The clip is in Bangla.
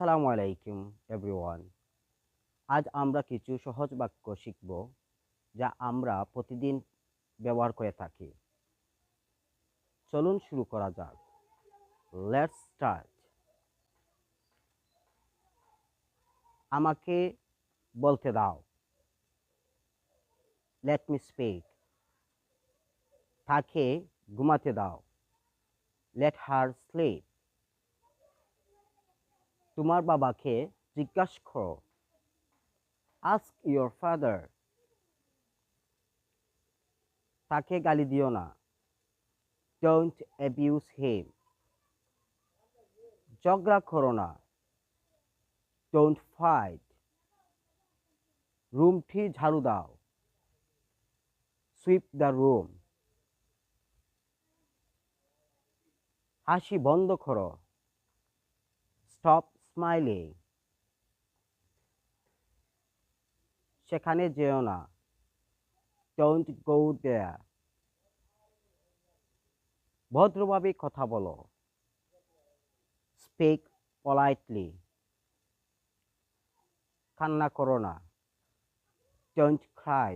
আসসালামু আলাইকুম এভরিওয়ান আজ আমরা কিছু সহজ বাক্য শিখব যা আমরা প্রতিদিন ব্যবহার করে থাকি। চলুন শুরু করা যাক। লেটস স্টার্ট আমাকে বলতে দাও। লেট মি স্পিক তাকে ঘুমাতে দাও। লেট হার স্লিপ তোমার বাবাকে জিজ্ঞাসা করো আস্ক ইয়োর ফাদার তাকে গালি দিও না। ডোন্ট অ্যাবিউজ হিম ঝগড়া করো না। ডোন্ট ফাইট রুমটি ঝাড়ু দাও। সুইপ দ্য রুম হাসি বন্ধ করো স্টপ স্মাইলিং। সেখানে যেও না। ডোন্ট গো দেয়ার ভদ্রভাবে কথা বলো। স্পিক পলাইটলি কান্না করো না। Don't Cry